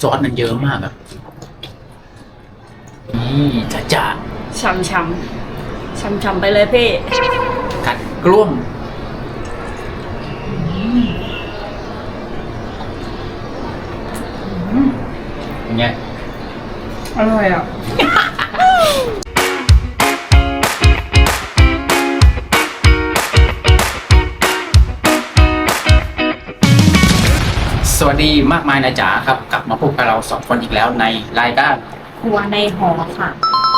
ซอสมันเยอะมากอะนี่จ้าจ้าช้ำช้ำช้ำช้ำไปเลยพี่ กัดกล้วมเป็นไงอร่อยอะ วัสดีมากมายนะจ๋าครับ กลับมาพบกับเราสองคนอีกแล้วในรายการครัวในหอค่ะ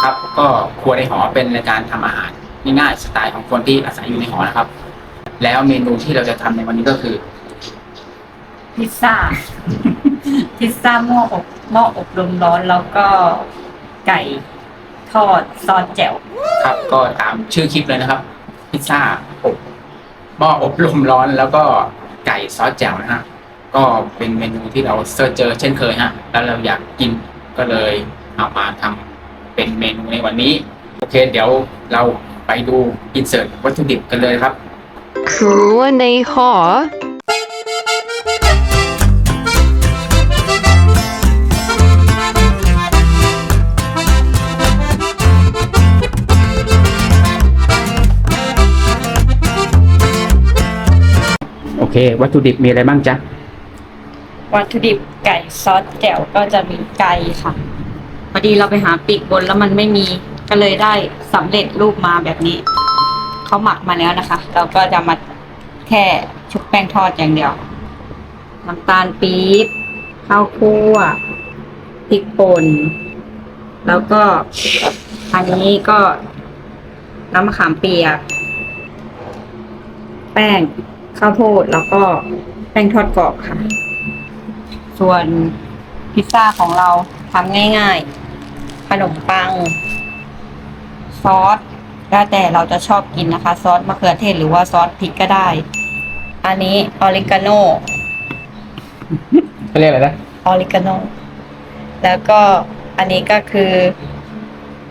ครับ ก็ครัวในหอเป็นรายการทำอาหารง่ายๆสไตล์ของคนที่อาศัยอยู่ในหอนะครับ แล้วเมนูที่เราจะทำในวันนี้ก็คือ พิซซ่า พิซซ่าหม้ออบหม้ออบลมร้อนแล้วก็ไก่ทอดซอสแจ่วครับ ก็ตามชื่อคลิปเลยนะครับ พิซซ่าอบหม้ออบลมร้อนแล้วก็ไก่ซอสแจ่วนะฮะ ก็เป็นเมนูที่เราเสิร์ชเจอเช่นเคยฮะแล้วเราอยากกินก็เลยเอามาทำเป็นเมนูในวันนี้ โอเค เดี๋ยวเราไปดูอินเสิร์ตวัตถุดิบกันเลยครับครัวในหอโอเค วัตถุดิบมีอะไรบ้างจ๊ะ วัตถุดิบไก่ซอสแจ่วก็จะมีไก่ค่ะพอดีเราไปหาปีกบนแล้วมันไม่มีก็เลยได้สำเร็จรูปมาแบบนี้เขาหมักมาแล้วนะคะ เราก็จะมาแค่ชุบแป้งทอดอย่างเดียวน้ำตาลปี๊บข้าวคั่วพริกป่นแล้วก็อันนี้ก็น้ำมะขามเปียก แป้งข้าวโพดแล้วก็แป้งทอดกรอบค่ะ ส่วนพิซซ่าของเราทำง่ายๆ ขนมปัง ซอสแล้วแต่เราจะชอบกินนะคะ ซอสมะเขือเทศหรือว่าซอสพริกก็ได้ อันนี้ออริกาโนเขาเรียกอะไรนะออริกาโนแล้วก็อันนี้ก็คือ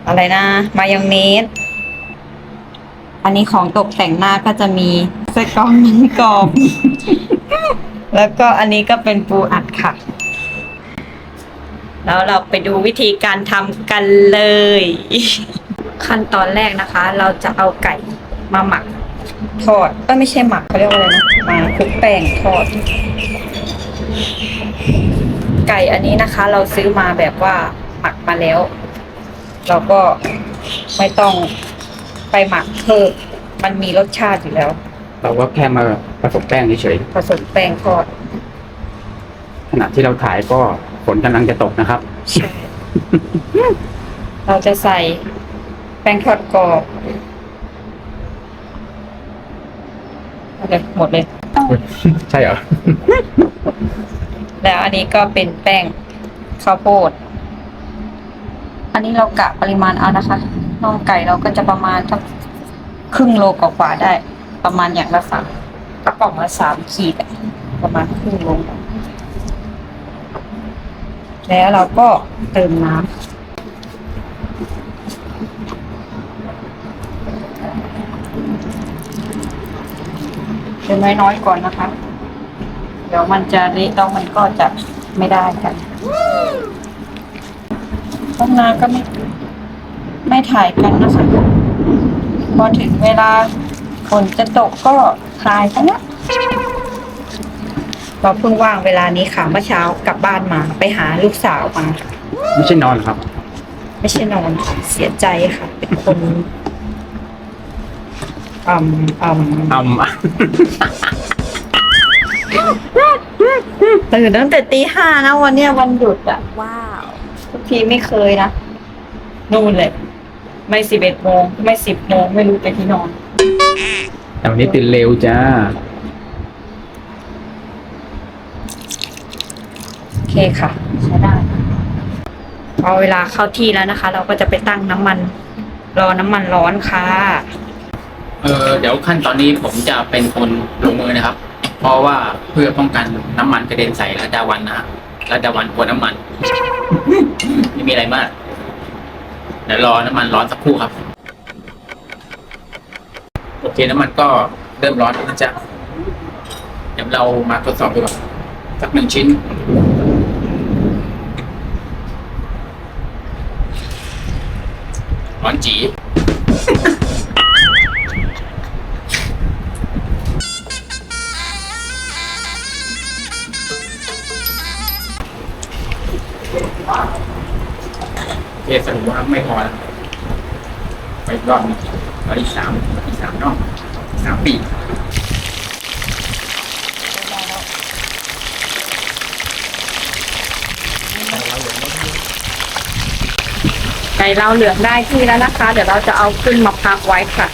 อะไรนะ มายองเนสอันนี้ของตกแต่งหน้าก็จะมีไส้กรอกหนึ่งกรอบ แล้วก็อันนี้ก็เป็นปูอัดค่ะ แล้วเราไปดูวิธีการทำกันเลย ขั้นตอนแรกนะคะ เราจะเอาไก่มาหมักทอดก็ไม่ใช่หมักเขาเรียกว่าอะไรนะมาคลุกแป้งทอด ไก่อันนี้นะคะ เราซื้อมาแบบว่าหมักมาแล้ว เราก็ไม่ต้องไปหมักเพิ่มมันมีรสชาติอยู่แล้ว เราก็แค่มาผสมแป้งเฉยผสมแป้งทอดๆขณะที่เราถ่ายก็ฝนกำลังจะตกนะครับใช่เราจะใส่แป้งทอดกรอบเอาเลยหมดเลย ใช่เหรอ แล้วอันนี้ก็เป็นแป้งข้าวโพด อันนี้เรากะปริมาณเอานะคะ น่องไก่เราก็จะประมาณสักครึ่งโลกว่าๆได้ ประมาณอย่างละสามกระป๋องละสามขีดประมาณครึ่งโลแล้วเราก็เติมน้ำเติมน้อยๆก่อนนะคะ เดี๋ยวมันจะเละแล้วมันก็จะไม่ได้กันต้นนาก็ไม่ไม่ถ่ายกันนะคะพอถึงเวลา ฝนจะตกก็ถ่ายกันนะเราเพิ่งว่างเวลานี้ค่ะเมื่อเช้ากลับบ้านมาไปหาลูกสาวมา ไม่ใช่นอนครับ ไม่ใช่นอนเสียใจค่ะ เป็นคนอืมอืมเอามาตื่นตั้งแต่ตีห้านะวันเนี้ยวันหยุดอะว้าว ทุกทีไม่เคยนะนู่นเลย ไม่สิบเอ็ดโมงไม่สิบโมงไม่รู้ไปที่นอน แต่วันนี้ตื่นเร็วจ้า โอเคค่ะ ใช้ได้พอเวลาเข้าที่แล้วนะคะ เราก็จะไปตั้งน้ำมัน รอน้ำมันร้อนค่ะ เออเดี๋ยวขั้นตอนนี้ผมจะเป็นคนลงมือนะครับ เพราะว่าเพื่อป้องกันน้ำมันกระเด็นใส่ระดาวันนะฮะระดาวันกลัวน้ำมัน ไม่มีอะไรมากเดี๋ยวรอน้ำมันร้อนสักครู่ครับโอ เคน้ำมันก็เริ่มร้อนแล้วนะจ๊ะเดี๋ยวเรามาทดสอบดูก่อนสักหนึ่งชิ้น ร้อนจีโอเคสรุปว่าไม่พอแล้วไปรอบนี้อีกสาม สามนอกอีกสามปีไก่เราเหลืองได้ที่แล้วนะคะ เดี๋ยวเราจะเอาขึ้นมาพักไว้ค่ะ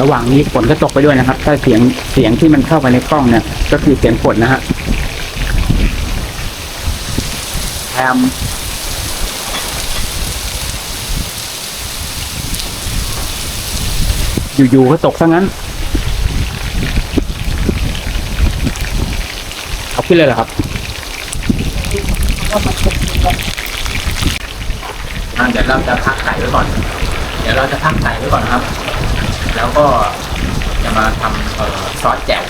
ระหว่างนี้ฝนก็ตกไปด้วยนะครับ ถ้าเสียงเสียงที่มันเข้าไปในกล้องเนี่ย ก็คือเสียงฝนนะฮะแถม อยู่ๆก็ตกซะงั้น เอาขึ้นเลยเหรอครับเดี๋ยวเราจะพักไก่ไว้ก่อน เดี๋ยวเราจะพักไก่ไว้ก่อนนะครับ แล้วก็จะมาทำเอ่อซอสแจ่ว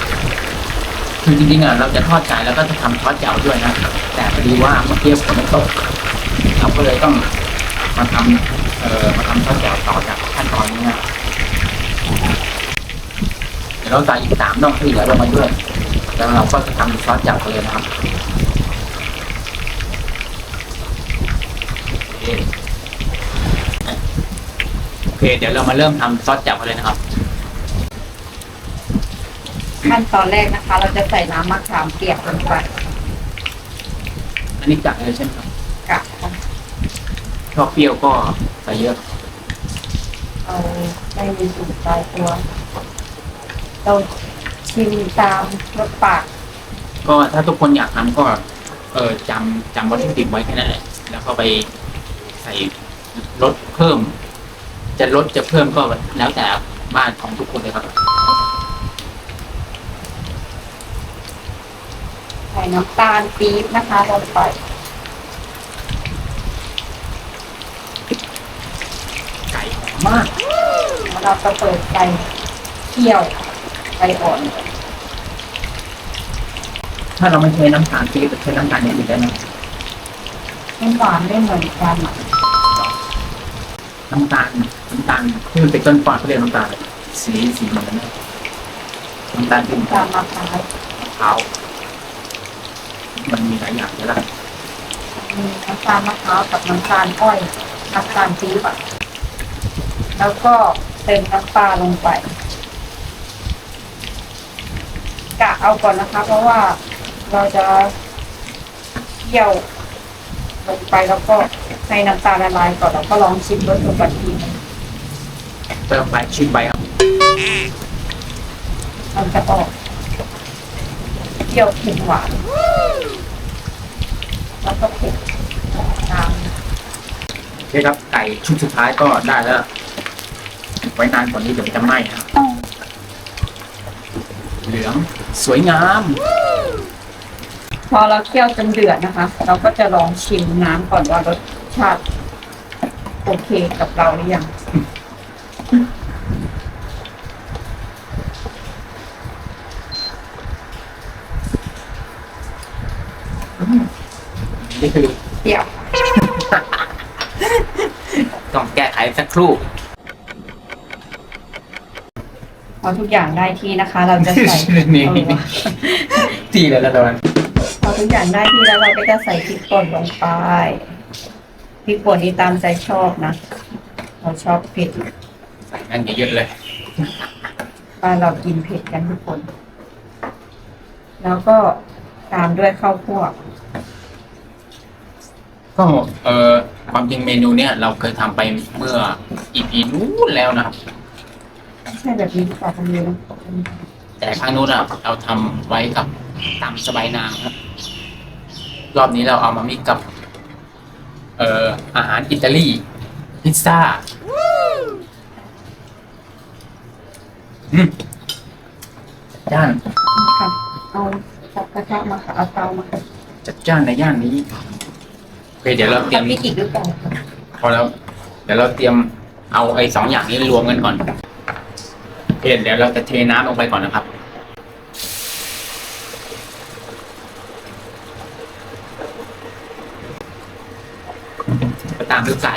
คือจริงๆอะเราจะทอดไก่แล้วก็จะทำซอสแจ่วด้วยนะ แต่พอดีว่าเมื่อกี้ฝนมันตกเราก็เลยต้องมาทำเอ่อมาทำซอสแจ่วต่อจากขั้นตอนนี้นะ ดี๋ยวเราใส่อีกสามน่องที่เหลือลงมาด้วย แล้วเราก็จะทำซอสแจ่วกันเลยนะครับโอเคโอเค เดี๋ยวเรามาเริ่มทำซอสแจ่วกันเลยนะครับ ขั้นตอนแรกนะคะ เราจะใส่น้ำมะขามเปียกลงไปอันนี้จัดเลยใช่ไหมครับกะชอบเปรี้ยวก็ใส่เยอะ เอาได้มีสูตรตายตัว เราชิมตามรสปากก็ถ้าทุกคนอยากทำก็ เออจำจำวัตถุดิบไว้แค่นั้นแหละแล้วก็ไปใส่ลดเพิ่ม จะลดจะเพิ่มก็แล้วแต่บ้านของทุกคนเลยครับ ใส่น้ำตาลปี๊บนะคะลงไปไก่หอมมากแล้วเราก็เปิดไฟเคี่ยว ไฟอ่อน ถ้าเราไม่ใช้น้ำตาลปี๊บจะใช้น้ำตาลอย่างอื่นได้ไหมไม่หวานไม่เหมือนกันอะน้ำตาลน้ำตาลที่มันเป็นต้นฟอนเขาเรียกน้ำตาลสีสีเหมือนกันไหมน้ำตาลที่มันตามมะพร้าวขาวมันมีหลายอย่างเลยละมีน้ำตาลมะพร้าวกับน้ำตาลอ้อยน้ำตาลปี๊บอะแล้วก็เติมน้ำปลาลงไป กะเอาก่อนนะคะ เพราะว่าเราจะเคี่ยวลงไปแล้วก็ให้น้ำตาลละลายก่อนแล้วก็ลองชิมรสดูก่อนทีนึงเติมไปชิมไปครับมันจะออกเปรี้ยวเผ็ดหวานแล้วก็เผ็ดตามโอเคครับไก่ชุดสุดท้ายก็ได้แล้ว ไว้นานกว่านี้เดี๋ยวมันจะไหม้นะครับ เหลือง สวยงาม พอเราเคี่ยวจนเดือดนะคะ เราก็จะลองชิมน้ำก่อนว่ารสชาติ โอเคกับเราหรือยัง นี่คือเปรี้ยว ต้องแก้ไขสักครู่ พอทุกอย่างได้ที่นะคะ เราจะใส่นี่ทีเลยละตอนพอทุกอย่างได้ที่แล้วเราก็จะใส่พริกป่นลงไปพริกป่นนี่ตามใจชอบนะเราชอบเผ็ดใส่นั่นเยอะๆเลยบ้านเรากินเผ็ดกันทุกคน แล้วก็ตามด้วยข้าวคั่วก็เออความจริงเมนูเนี้ยเราเคยทำไปเมื่ออีพีนู้นแล้วนะครับ ใช่แบบนี้ดีกว่าทำเลยนะแต่ครั้งนู้นอะเราทำไว้กับตำสบายนางครับรอบนี้เราเอามามิกกับ เอ่ออาหารอิตาลีพิซซ่าอืมย่านค่ะเอาจับกระทะมาค่ะเอาเตามาค่ะจัดจ้านในย่านนี้โอเคเดี๋ยวเราเตรียเอามพริกอีกหรือเปล่า พอแล้ว เดี๋ยวเราเตรียมเอาไอ้สองอย่างนี้รวมกันก่อนโอ เดี๋ยวเราจะเทน้ำลงไปก่อนนะครับหรือไก่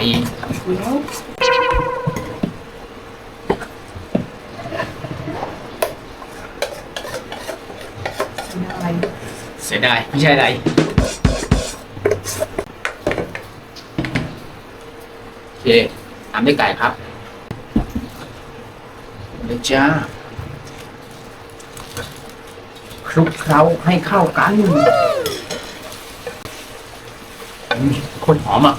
อะไรเสียดายไม่ใช่อะไรโอเคตามด้วยไก่ครับ เลยจ้าคลุกเคล้าให้เข้ากันอืมคนหอมอะ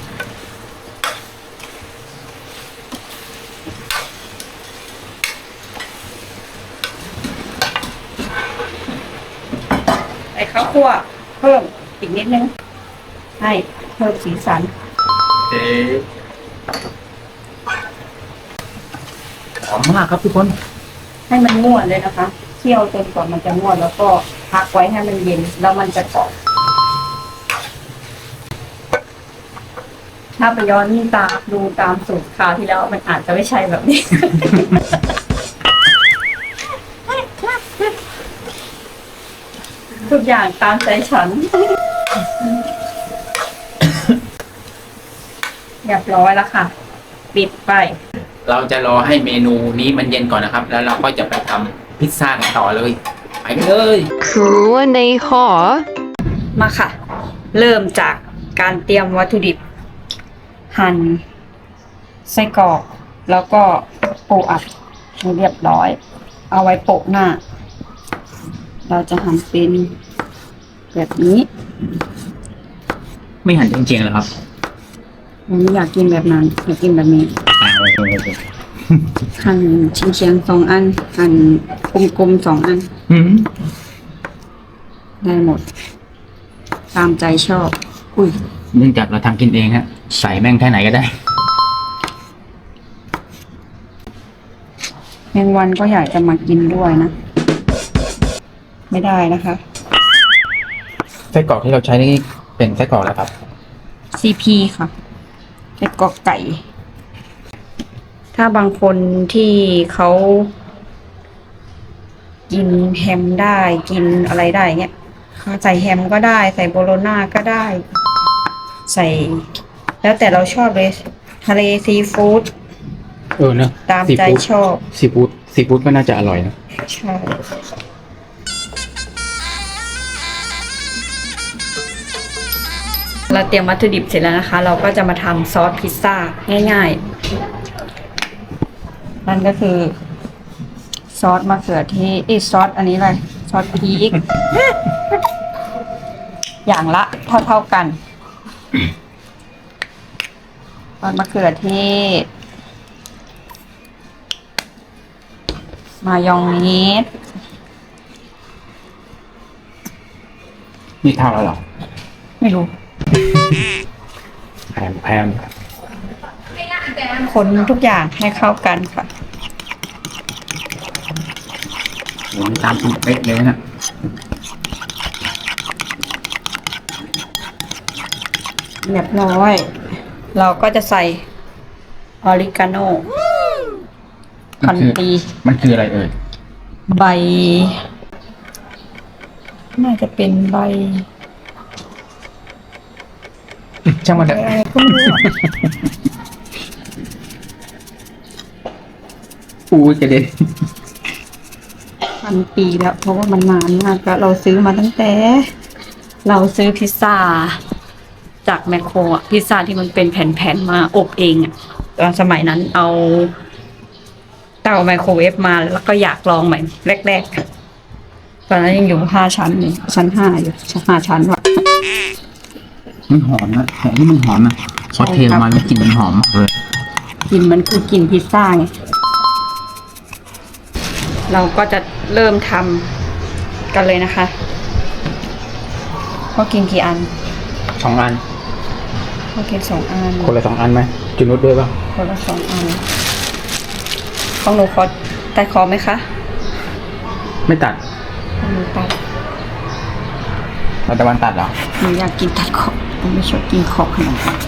ไอ้ข้าวคั่วเพิ่มอีกนิดนึง ให้เพิ่มสีสันเอ๊ หอมมากครับทุกคน ให้มันงวนเลยนะคะ เคี่ยวจนกว่ามันจะงวนแล้วก็พักไว้ให้มันเย็นแล้วมันจะกรอบถ้าไปย้อนตามดูตามสูตรคราวที่แล้วมันอาจจะไม่ใช่แบบนี้ ทุกอย่างตามใจฉันเรียบร้อยแล้วค่ะ ปิดไป เราจะรอให้เมนูนี้มันเย็นก่อนนะครับ แล้วเราก็จะไปทำพิซซ่ากันต่อเลยไปเลย ครัวในหอ มาค่ะ เริ่มจากการเตรียมวัตถุดิบ หั่นไส้กรอกแล้วก็ปูอัดให้เรียบร้อย เอาไว้โปะหน้า เราจะหั่นเป็นแบบนี้ ไม่หันจริงๆเหรอครับ อันนี้อยากกินแบบนั้น อยากกินแบบนี้หั่นชิ้นเชียงๆสองอัน หั่นกลมๆสองอัน อืมได้หมด ตามใจชอบ อุ้ย เนื่องจากเราทำกินเองฮะ ใส่แม่งแค่ไหนก็ได้ แมงวันก็อยากจะมากินด้วยนะ ไม่ได้นะคะ ไส้กรอกที่เราใช้นี่เป็นไส้กรอกแล้วครับ CP ค่ะ ไส้กรอกไก่ ถ้าบางคนที่เขากินแฮมได้กินอะไรได้เงี้ยเขาใส่แฮมก็ได้ ใส่โบโลน่าก็ได้ ใส่ แล้วแต่เราชอบเลย ทะเลซีฟู้ดเออเนอะตามใจชอบซีฟู้ดซีฟู้ดก็น่าจะอร่อยนะใช่ เราเตรียมวัตถุดิบเสร็จแล้วนะคะ เราก็จะมาทำซอสพิซซ่าง่ายๆ นั่นก็คือ ซอสมะเขือเทศเอยซอสอันนี้อะไรซอสพริก อย่างละเท่าๆกันซอสมะเขือเทศ มายองเนสนี่เท่าแล้วเหรอ ไม่รู้ แพมแพมคนทุกอย่างให้เข้ากันค่ะโหนี่ตามสูตรเป๊ะเลยนะเรียบร้อย เราก็จะใส่ออริกาโนพันปีมันคืออะไรเอ่ย ใบ น่าจะเป็นใบ ช่างมันเถอะอะไรก็ไม่รู้อะอู้ยกระเด็นพันปีแล้ว เพราะว่ามันนานมากแล้วเราซื้อมาตั้งแต่ เราซื้อพิซซ่า จากแมคโครอะพิซซ่าที่มันเป็นแผ่นๆมาอบเองอะตอนสมัยนั้นเอา เตาไมโครเวฟมาแล้วก็อยากลองใหม่แรกๆตอนนั้นยังอยู่ห้าชั้นอยู่ชั้นห้าอยู่ชั้นห้าชั้นว่ะ มันหอมนะหอมนี่มันหอมนะพอเทลงมาแล้วกลิ่นมันหอมมากเลยกลินมันคือกลินพิซซ่าไงเราก็จะเริ่มทำกันเลยนะคะก็กินกี่อันสองอันก็กินสองอัน คนละสองอันไหมจุนุดด้วยป่ะคนละสองอันของหนูขอตัดคอไหมคะ ไม่ตัดของหนูตัดเราตะวันตัดเหรอหนูอยากกินตัดขอบ หนูไม่ชอบกินขอบขนมปัง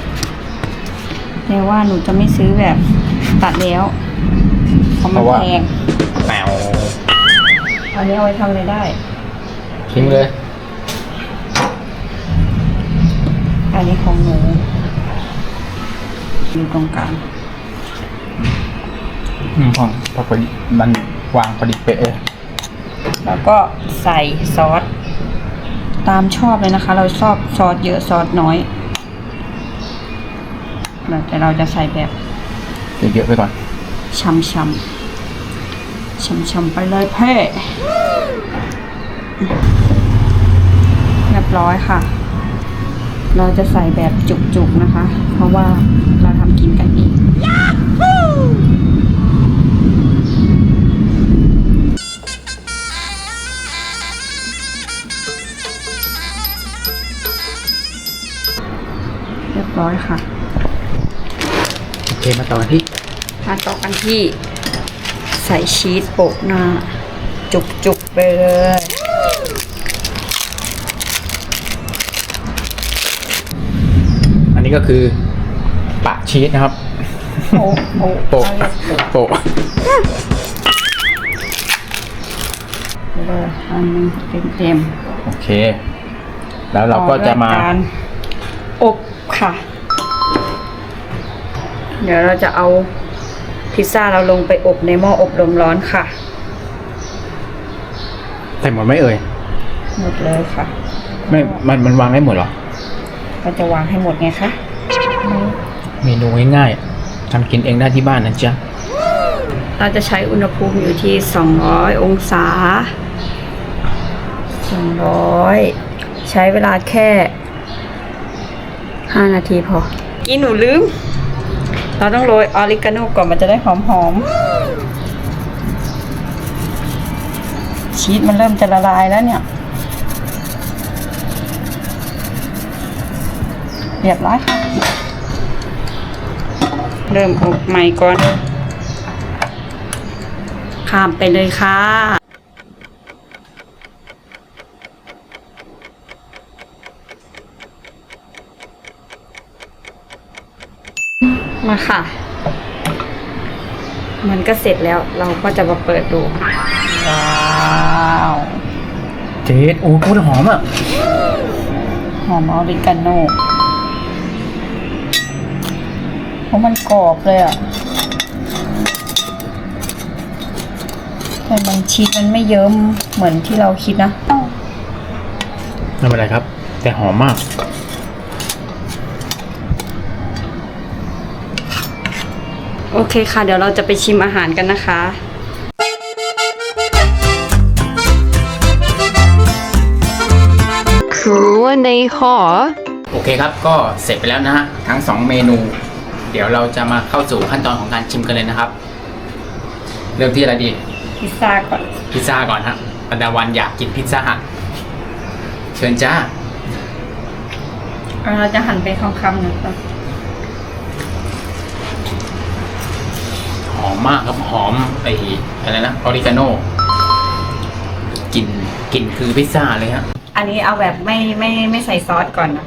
แต่ว่าหนูจะไม่ซื้อแบบตัดแล้วเพราะมันแพงแปวอันนี้เอาไว้ทำอะไรได้ ทิ้งเลย อันนี้ของหนูอยู่ตรงกลางอืมพอพอพอดีมันวางพอดีเป๊ะเลยแล้วก็ใส่ซอส ตามชอบเลยนะคะ เราชอบซอสเยอะซอสน้อยแต่เราจะใส่แบบเยอะๆไปก่อนช้ำช้ำช้ำช้ำๆไปเลยเพ่เรียบร้อยค่ะ เราจะใส่แบบจุกๆนะคะ เพราะว่าเราทำกินกันเอง รียบร้อยค่ะ โอเคมาต่อกันที่มาต่อกันที่ ใส่ชีสโปะหน้า จุกๆไปเลยอันนี้ก็คือปะชีสนะครับโอ้โอ้โปะโปะเลยอันหนึงเต็มโอเค แล้วๆเราก็จะมาต่อด้วยรอบค่ะ เดี๋ยวเราจะเอาพิซซ่าเราลงไปอบในหม้ออบลมร้อนค่ะ ใส่หมดไหมเอ่ย หมดเลยค่ะ ไม่ มัน มันวางได้หมดเหรอ ก็จะวางให้หมดไงคะ เมนูง่ายๆทำกินเองได้ที่บ้านนะจ๊ะ เราจะใช้อุณหภูมิอยู่ที่ 200 องศา 200 ใช้เวลาแค่ 5 นาทีพอ กินหนูลืม เราต้องโรยออริกาโนก่อนมันจะได้หอมๆชีสมันเริ่มจะละลายแล้วเนี่ย เรียบร้อยค่ะ เริ่มอบใหม่ก่อน ข้ามไปเลยค่ะ มาค่ะ มันก็เสร็จแล้วเราก็จะมาเปิดดู ว้าวเจ๊โอ้พูดหอมอะ หอมออริกาโน่เพราะมันกรอบเลยอะแต่มันชีสมันไม่เยิ้มเหมือนที่เราคิดนะ ไม่เป็นไรครับ แต่หอมมาก โอเคค่ะ เดี๋ยวเราจะไปชิมอาหารกันนะคะ ครัวในหอ โอเคครับ ก็เสร็จไปแล้วนะฮะ ทั้งสองเมนู เดี๋ยวเราจะมาเข้าสู่ขั้นตอนของการชิมกันเลยนะครับ เริ่มที่อะไรดี พิซซ่าก่อน พิซซ่าก่อนฮะปันดาวันอยากกินพิซซ่าเชิญจ้า เราจะหั่นเป็นคำๆหนึ่งก่อน หอ มมากครับหอมไอ้อะไรนะออริกาโน่กลิ่นกลิ่นคือพิซซ่าเลยฮะอันนี้เอาแบบไม่ไม่ไม่ใส่ซอสก่อนนะ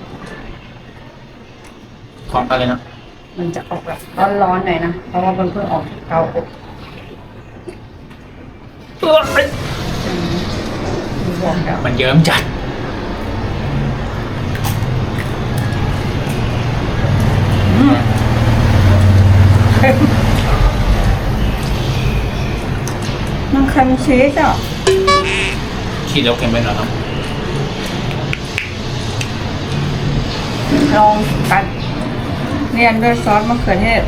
พร้อมกันเลยนะมันจะออกแบบร้อนๆหน่อยนะเพราะว่ามันเพิ่งออกจากเตาอบมีบวกแล้วมันเยิ้มจัดมั นเค็มชีสอะชีสแล้วเค็มไปหน่อยครับลองกันเรียนด้วยซอสมะเขือเทศ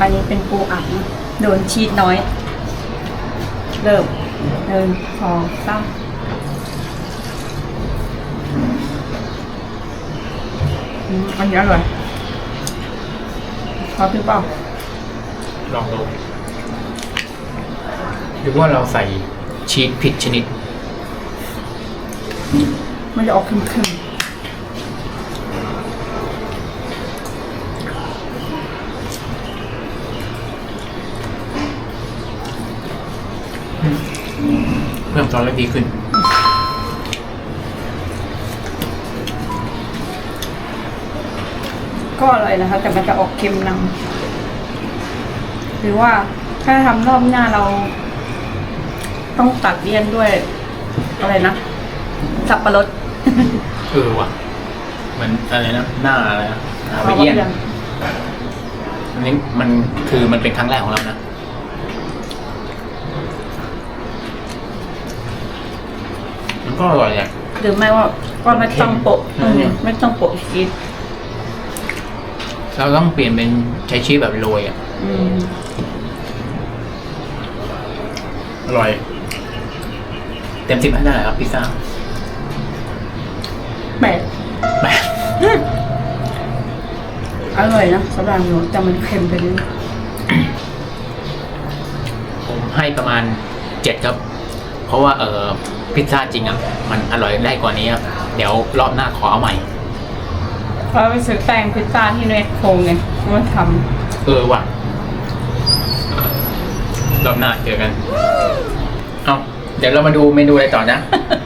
อันนี้เป็นปูอัดนะโดนชีสน้อย เริ่มหนึ่งสองสามอืมอันนี้อร่อยพอพี่เปล่าลองดูห รือว่าเราใส่ชีสผิดชนิด มันจะออกเค็มเพิ่มซอสแล้วดีขึ้น ๆ ก็อร่อยนะคะ แต่มันจะออกเค็มนำหรือว่าถ้าทำรอบหน้าเรา ต้องตัดเลี่ยนด้วย อะไรนะ สับปะรดเออว่ะเหมือนอะไรนะหน้าอะไรนะฮาวายเอียนอันนี้มันคือมันเป็นครั้งแรกของเรานะมันก็อร่อยอะหรือไม่ว่าก็ไม่ต้องโปะอืมอืมไม่ต้องโปะชีสเราต้องเปลี่ยนเป็นใช้ชีสแบบโรยอะอืมอร่อย เต็มสิบให้เท่าไหร่ครับพิซซ่าแปดแปดอร่อยนะสำหรับหนูแต่มันเค็มไปนิดผมให้ประมาณเจ็ดครับ เพราะว่าเออพิซซ่าจริงอะ มันอร่อยได้กว่านี้ครับเดี๋ยวรอบหน้าขอเอาใหม่ เพราะไปซื้อแป้งพิซซ่าที่เนทโคงไงมาทเออว่ะรอบหน้าเจอกัน เอา เดี๋ยวเรามาดูเมนูอะไรต่อนะ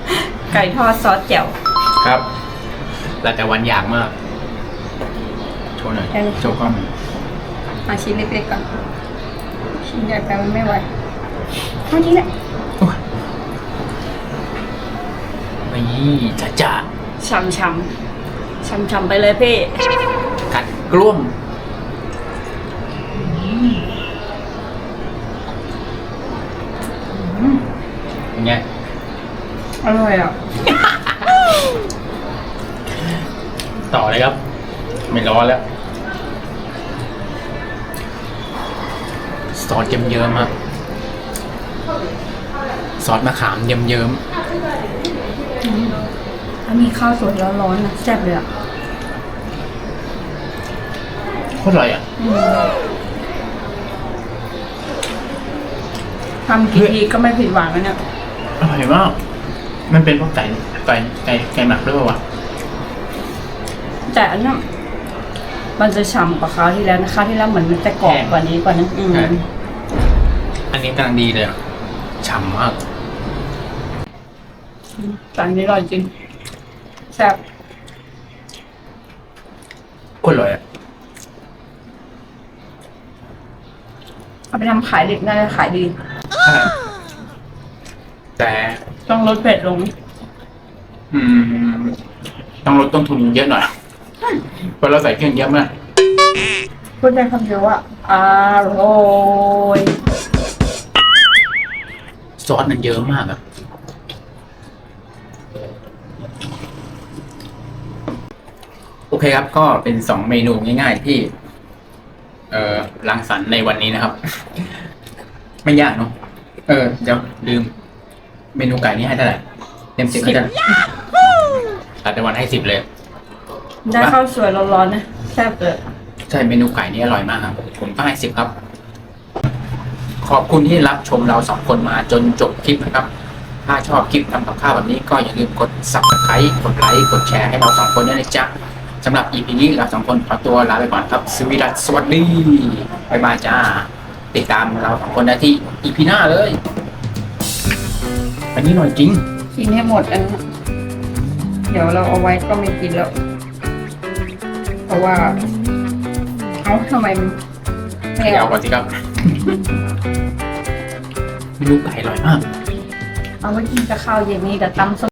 ำไก่ทอดซอสแจ่ว ครับ แล้วแต่วันอยากมาก โชว์หน่อย ได้เลย โชว์กล้องหน่อยมาชิ้นเล็กๆก่อนชิ้นใหญ่ไปมันไม่ไหวเท่านี้แหละโอ้ยนี่จ้าจ้าช่ำช่ำช่ำช่ำๆไปเลยพี่กัดกลุ้ม เป็นไงอร่อยอะ ต่อเลยครับ ไม่ร้อนแล้วซอสเยิ้มๆครับซอสมะขามเยิ้มถ้ามีข้าวสวยร้อนๆนะแซ่บเลยอะๆโคตรอร่อยอะทำกี่ทีก็ไม่ผิดหวังนะเนี่ย อร่อยมากมันเป็นเพราะไก่ไก่ไก่ไก่หมักหรือเปล่าวะแต่อันเนี้ยมันจะฉ่ำกว่าคราวที่แล้วนะคราวที่แล้วเหมือนมันจะกรอบกว่านี้กว่านั้นอืมใช่ อันนี้กำลังดีเลยอะฉ่ำมากจานนี้อร่อยจริงแซ่บโคตรอร่อยอะเอาไปทำขายเด็กน่าจะขายดีใช่ แต่ต้องลดเผ็ดลง อืมต้องลดต้นทุนเยอะหน่อยเพราะเราใส่เครื่องเยอะมากพูดได้คำเดียวว่าอร่อยซอสมันเยอะมากอะโอเคครับ ก็เป็นสองเมนูง่ายๆที่ เอ่อรังสรรค์ในวันนี้นะครับ ไม่ยากเนาะเออ เดี๋ยวลืม เมนูไก่นี้ให้เท่าไหร่เต็มสิบให้เท่าไหร่อาแต่วันให้สิบเลย ได้ข้าวสวยร้อนๆนะแซ่บเลยใช่เมนูไก่นี่อร่อยมากครับ ผมก็ให้สิบครับ ขอบคุณที่รับชมเราสองคนมาจนจบคลิปนะครับ ถ้าชอบคลิปทำกับข้าวแบบนี้ก็อย่าลืมกด subscribe กดไลค์กดแชร์ให้เราสองคนด้วยนะจ๊ะสำหรับ EP นี้เราสองคนขอตัวลาไปก่อนครับ สวีดัสสวัสดีบายบายจ้า ติดตามเราสองคนได้ที่ EP หน้าเลย อันนี้อร่อยจริง กินให้หมดอันนั้นเดี๋ยวเราเอาไว้ก็ไม่กินแล้ว เพราะว่า เอ้าทำไมมันไม่เดี๋ยวเอาก่อนสิครับเมนูไก่อร่อยมาก เอาไว้กินกับข้าวเย็นนี้กับตำส้ม